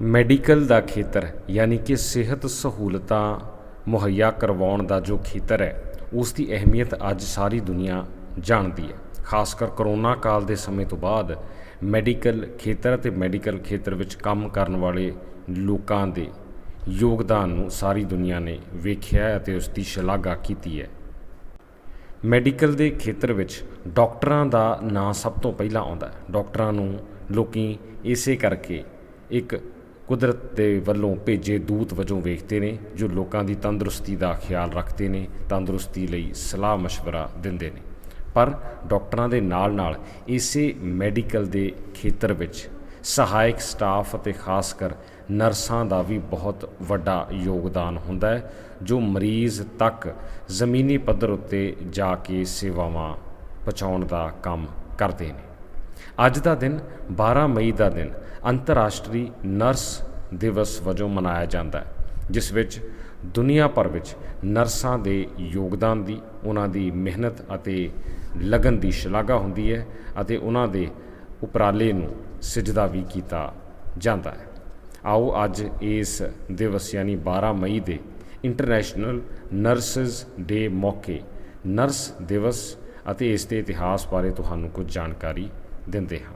Medical ਦਾ ਖੇਤਰ, ਯਾਨੀ ਕਿ ਸਿਹਤ ਸਹੂਲਤਾਂ ਮੁਹੱਈਆ ਕਰਵਾਉਣ ਦਾ ਜੋ ਖੇਤਰ ਹੈ ਉਸ ਦੀ ਅਹਿਮੀਅਤ ਅੱਜ ਸਾਰੀ ਦੁਨੀਆ ਜਾਣਦੀ ਹੈ। ਖਾਸ ਕਰ ਕਰੋਨਾ ਕਾਲ ਦੇ ਸਮੇਂ ਤੋਂ ਬਾਅਦ ਮੈਡੀਕਲ ਖੇਤਰ ਅਤੇ ਮੈਡੀਕਲ ਖੇਤਰ ਵਿੱਚ ਕੰਮ ਕਰਨ ਵਾਲੇ ਲੋਕਾਂ ਦੇ ਯੋਗਦਾਨ ਨੂੰ ਸਾਰੀ ਦੁਨੀਆ ਨੇ ਵੇਖਿਆ ਅਤੇ ਉਸ ਦੀ ਸ਼ਲਾਘਾ ਕੀਤੀ ਹੈ। ਮੈਡੀਕਲ ਦੇ ਖੇਤਰ ਵਿੱਚ ਡਾਕਟਰਾਂ ਦਾ ਨਾਂ ਸਭ ਤੋਂ ਪਹਿਲਾਂ ਆਉਂਦਾ ਹੈ। ਡਾਕਟਰਾਂ ਨੂੰ ਲੋਕੀ ਇਸੇ ਕਰਕੇ ਇੱਕ ਕੁਦਰਤ ਦੇ ਵੱਲੋਂ ਭੇਜੇ ਦੂਤ ਵਜੋਂ ਵੇਖਦੇ ਨੇ, ਜੋ ਲੋਕਾਂ ਦੀ ਤੰਦਰੁਸਤੀ ਦਾ ਖਿਆਲ ਰੱਖਦੇ ਨੇ, ਤੰਦਰੁਸਤੀ ਲਈ ਸਲਾਹ مشਵਰਾ ਦਿੰਦੇ ਨੇ। ਪਰ ਡਾਕਟਰਾਂ ਦੇ ਨਾਲ-ਨਾਲ ਇਸੇ ਮੈਡੀਕਲ ਦੇ ਖੇਤਰ ਵਿੱਚ ਸਹਾਇਕ ਸਟਾਫ ਅਤੇ ਖਾਸ ਕਰ ਨਰਸਾਂ ਦਾ ਵੀ ਬਹੁਤ ਵੱਡਾ ਯੋਗਦਾਨ ਹੁੰਦਾ ਹੈ, ਜੋ ਮਰੀਜ਼ ਤੱਕ ਜ਼ਮੀਨੀ ਪੱਧਰ ਉੱਤੇ ਜਾ ਕੇ ਸੇਵਾਵਾਂ ਪਹੁੰਚਾਉਣ ਦਾ ਕੰਮ ਕਰਦੇ ਨੇ। ਅੱਜ ਦਾ ਦਿਨ 12 ਮਈ ਦਾ ਦਿਨ ਅੰਤਰਰਾਸ਼ਟਰੀ ਨਰਸ ਦਿਵਸ ਵਜੋਂ ਮਨਾਇਆ ਜਾਂਦਾ ਹੈ, ਜਿਸ ਵਿੱਚ ਦੁਨੀਆ ਭਰ ਵਿੱਚ ਨਰਸਾਂ ਦੇ ਯੋਗਦਾਨ ਦੀ, ਉਹਨਾਂ ਦੀ ਮਿਹਨਤ ਅਤੇ ਲਗਨ ਦੀ ਸ਼ਲਾਘਾ ਹੁੰਦੀ ਹੈ ਅਤੇ ਉਹਨਾਂ ਦੇ ਉਪਰਾਲੇ ਨੂੰ ਸਿਜਦਾ ਵੀ ਕੀਤਾ ਜਾਂਦਾ ਹੈ। ਆਓ ਅੱਜ ਇਸ ਦਿਵਸ ਯਾਨੀ 12 ਮਈ ਦੇ ਇੰਟਰਨੈਸ਼ਨਲ ਨਰਸਸ ਡੇ ਮੌਕੇ ਨਰਸ ਦਿਵਸ ਅਤੇ ਇਸ ਦੇ ਇਤਿਹਾਸ ਬਾਰੇ ਤੁਹਾਨੂੰ ਕੁਝ ਜਾਣਕਾਰੀ ਦਿੰਦੇ ਹਾਂ।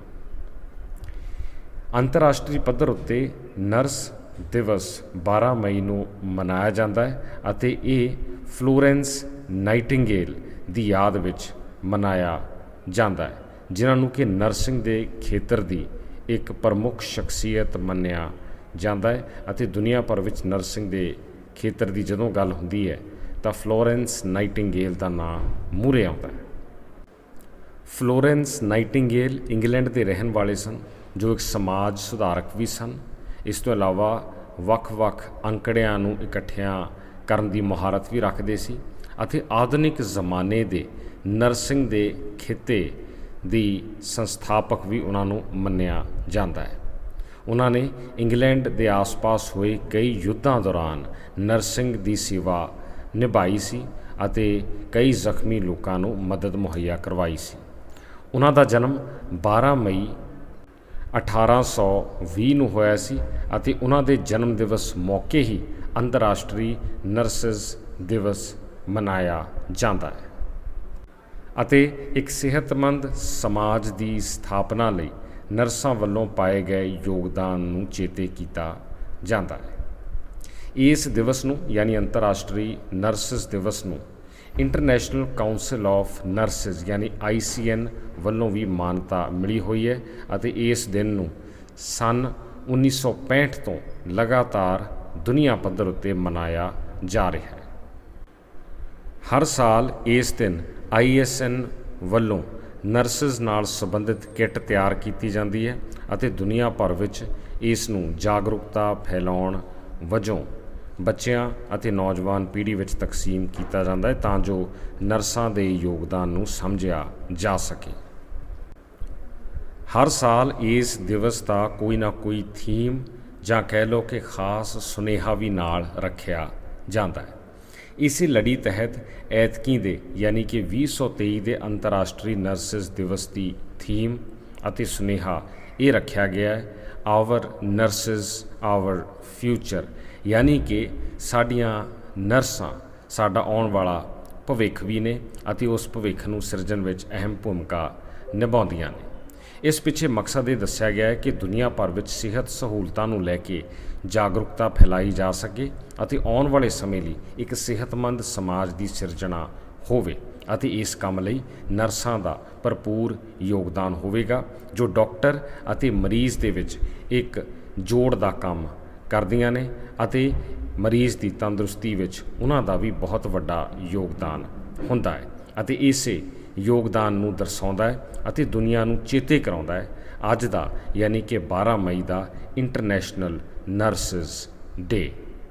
ਅੰਤਰਰਾਸ਼ਟਰੀ ਪੱਧਰ ਉੱਤੇ ਨਰਸ ਦਿਵਸ 12 ਮਈ ਨੂੰ ਮਨਾਇਆ ਜਾਂਦਾ ਹੈ ਅਤੇ ਇਹ ਫਲੋਰੈਂਸ ਨਾਈਟਿੰਗੇਲ ਦੀ ਯਾਦ ਵਿੱਚ ਮਨਾਇਆ ਜਾਂਦਾ ਹੈ, ਜਿਨ੍ਹਾਂ ਨੂੰ ਕਿ ਨਰਸਿੰਗ ਦੇ ਖੇਤਰ ਦੀ ਇੱਕ ਪ੍ਰਮੁੱਖ ਸ਼ਖਸੀਅਤ ਮੰਨਿਆ ਜਾਂਦਾ ਹੈ ਅਤੇ ਦੁਨੀਆ ਭਰ ਵਿੱਚ ਨਰਸਿੰਗ ਦੇ ਖੇਤਰ ਦੀ ਜਦੋਂ ਗੱਲ ਹੁੰਦੀ ਹੈ ਤਾਂ ਫਲੋਰੈਂਸ ਨਾਈਟਿੰਗੇਲ ਦਾ ਨਾਮ ਮੂਹਰੇ ਆਉਂਦਾ ਹੈ। ਫਲੋਰੈਂਸ ਨਾਈਟਿੰਗੇਲ ਇੰਗਲੈਂਡ ਦੇ ਰਹਿਣ ਵਾਲੇ ਸਨ, ਜੋ ਇੱਕ ਸਮਾਜ ਸੁਧਾਰਕ ਵੀ ਸਨ। ਇਸ ਤੋਂ ਇਲਾਵਾ ਵੱਖ-ਵੱਖ ਅੰਕੜਿਆਂ ਨੂੰ ਇਕੱਠਿਆਂ ਕਰਨ ਦੀ ਮਹਾਰਤ ਵੀ ਰੱਖਦੇ ਸੀ ਅਤੇ ਆਧੁਨਿਕ ਜ਼ਮਾਨੇ ਦੇ ਨਰਸਿੰਗ ਦੇ ਖਿੱਤੇ ਦੀ ਸੰਸਥਾਪਕ ਵੀ ਉਹਨਾਂ ਨੂੰ ਮੰਨਿਆ ਜਾਂਦਾ ਹੈ। ਉਹਨਾਂ ਨੇ ਇੰਗਲੈਂਡ ਦੇ ਆਸ-ਪਾਸ ਹੋਏ ਕਈ ਯੁੱਧਾਂ ਦੌਰਾਨ ਨਰਸਿੰਗ ਦੀ ਸੇਵਾ ਨਿਭਾਈ ਸੀ ਅਤੇ ਕਈ ਜ਼ਖਮੀ ਲੋਕਾਂ ਨੂੰ ਮਦਦ ਮੁਹੱਈਆ ਕਰਵਾਈ ਸੀ। ਉਹਨਾਂ ਦਾ ਜਨਮ 12 ਮਈ 1820 ਨੂੰ ਹੋਇਆ ਸੀ ਅਤੇ ਉਹਨਾਂ ਦੇ ਜਨਮ ਦਿਵਸ ਮੌਕੇ ਹੀ ਅੰਤਰਰਾਸ਼ਟਰੀ ਨਰਸਸ ਦਿਵਸ ਮਨਾਇਆ ਜਾਂਦਾ ਹੈ ਅਤੇ ਇੱਕ ਸਿਹਤਮੰਦ ਸਮਾਜ ਦੀ ਸਥਾਪਨਾ ਲਈ ਨਰਸਾਂ ਵੱਲੋਂ ਪਾਏ ਗਏ ਯੋਗਦਾਨ ਨੂੰ ਚੇਤੇ ਕੀਤਾ ਜਾਂਦਾ ਹੈ। ਇਸ ਦਿਵਸ ਨੂੰ, ਯਾਨੀ ਅੰਤਰਰਾਸ਼ਟਰੀ ਨਰਸਸ ਦਿਵਸ ਨੂੰ ਇੰਟਰਨੈਸ਼ਨਲ ਕਾਉਂਸਲ ਆਫ ਨਰਸਿਸ ਯਾਨੀ ICN ਵੱਲੋਂ ਵੀ ਮਾਨਤਾ ਮਿਲੀ ਹੋਈ ਹੈ ਅਤੇ ਇਸ ਦਿਨ ਨੂੰ ਸਨ 1965 ਤੋਂ ਲਗਾਤਾਰ ਦੁਨੀਆ ਪੱਧਰ ਉੱਤੇ ਮਨਾਇਆ ਜਾ ਰਿਹਾ ਹੈ। ਹਰ ਸਾਲ ਇਸ ਦਿਨ ISN ਵੱਲੋਂ ਨਰਸਿਸ ਨਾਲ ਸੰਬੰਧਿਤ ਕਿੱਟ ਤਿਆਰ ਕੀਤੀ ਜਾਂਦੀ ਹੈ ਅਤੇ ਦੁਨੀਆ ਭਰ ਵਿੱਚ ਇਸ ਨੂੰ ਜਾਗਰੂਕਤਾ ਫੈਲਾਉਣ ਵਜੋਂ ਬੱਚਿਆਂ ਅਤੇ ਨੌਜਵਾਨ ਪੀੜ੍ਹੀ ਵਿੱਚ ਤਕਸੀਮ ਕੀਤਾ ਜਾਂਦਾ ਹੈ ਤਾਂ ਜੋ ਨਰਸਾਂ ਦੇ ਯੋਗਦਾਨ ਨੂੰ ਸਮਝਿਆ ਜਾ ਸਕੇ। ਹਰ ਸਾਲ ਇਸ ਦਿਵਸ ਦਾ ਕੋਈ ਨਾ ਕੋਈ ਥੀਮ ਜਾਂ ਕਹਿ ਲਓ ਕਿ ਖਾਸ ਸੁਨੇਹਾ ਵੀ ਨਾਲ ਰੱਖਿਆ ਜਾਂਦਾ ਹੈ। ਇਸੇ ਲੜੀ ਤਹਿਤ ਐਤਕੀ ਦੇ ਯਾਨੀ ਕਿ 2023 ਦੇ ਅੰਤਰਰਾਸ਼ਟਰੀ ਨਰਸਿਸ ਦਿਵਸ ਦੀ ਥੀਮ ਅਤੇ ਸੁਨੇਹਾ ਇਹ ਰੱਖਿਆ ਗਿਆ ਹੈ, ਆਵਰ ਨਰਸਿਸ, ਆਵਰ ਫਿਊਚਰ ਯਾਨੀ ਕਿ ਸਾਡੀਆਂ ਨਰਸਾਂ ਸਾਡਾ ਆਉਣ ਵਾਲਾ ਭਵਿੱਖ ਵੀ ਨੇ ਅਤੇ ਉਸ ਭਵਿੱਖ ਨੂੰ ਸਿਰਜਣ ਵਿੱਚ ਅਹਿਮ ਭੂਮਿਕਾ ਨਿਭਾਉਂਦੀਆਂ ਨੇ। ਇਸ ਪਿੱਛੇ ਮਕਸਦ ਇਹ ਦੱਸਿਆ ਗਿਆ ਹੈ ਕਿ ਦੁਨੀਆ ਭਰ ਵਿੱਚ ਸਿਹਤ ਸਹੂਲਤਾਂ ਨੂੰ ਲੈ ਕੇ ਜਾਗਰੂਕਤਾ ਫੈਲਾਈ ਜਾ ਸਕੇ ਅਤੇ ਆਉਣ ਵਾਲੇ ਸਮੇਂ ਲਈ ਇੱਕ ਸਿਹਤਮੰਦ ਸਮਾਜ ਦੀ ਸਿਰਜਣਾ ਹੋਵੇ ਅਤੇ ਇਸ ਕੰਮ ਲਈ ਨਰਸਾਂ ਦਾ ਭਰਪੂਰ ਯੋਗਦਾਨ ਹੋਵੇਗਾ, ਜੋ ਡਾਕਟਰ ਅਤੇ ਮਰੀਜ਼ ਦੇ ਵਿੱਚ ਇੱਕ ਜੋੜ ਦਾ ਕੰਮ ਕਰਦੀਆਂ ਨੇ ਅਤੇ ਮਰੀਜ਼ ਦੀ ਤੰਦਰੁਸਤੀ ਵਿੱਚ ਉਹਨਾਂ ਦਾ ਵੀ ਬਹੁਤ ਵੱਡਾ ਯੋਗਦਾਨ ਹੁੰਦਾ ਹੈ ਅਤੇ ਇਸੇ ਯੋਗਦਾਨ ਨੂੰ ਦਰਸਾਉਂਦਾ ਹੈ ਅਤੇ ਦੁਨੀਆ ਨੂੰ ਚੇਤੇ ਕਰਾਉਂਦਾ ਹੈ। ਅੱਜ ਦਾ ਯਾਨੀ ਕਿ 12 ਮਈ ਦਾ ਇੰਟਰਨੈਸ਼ਨਲ ਨਰਸਸ ਡੇ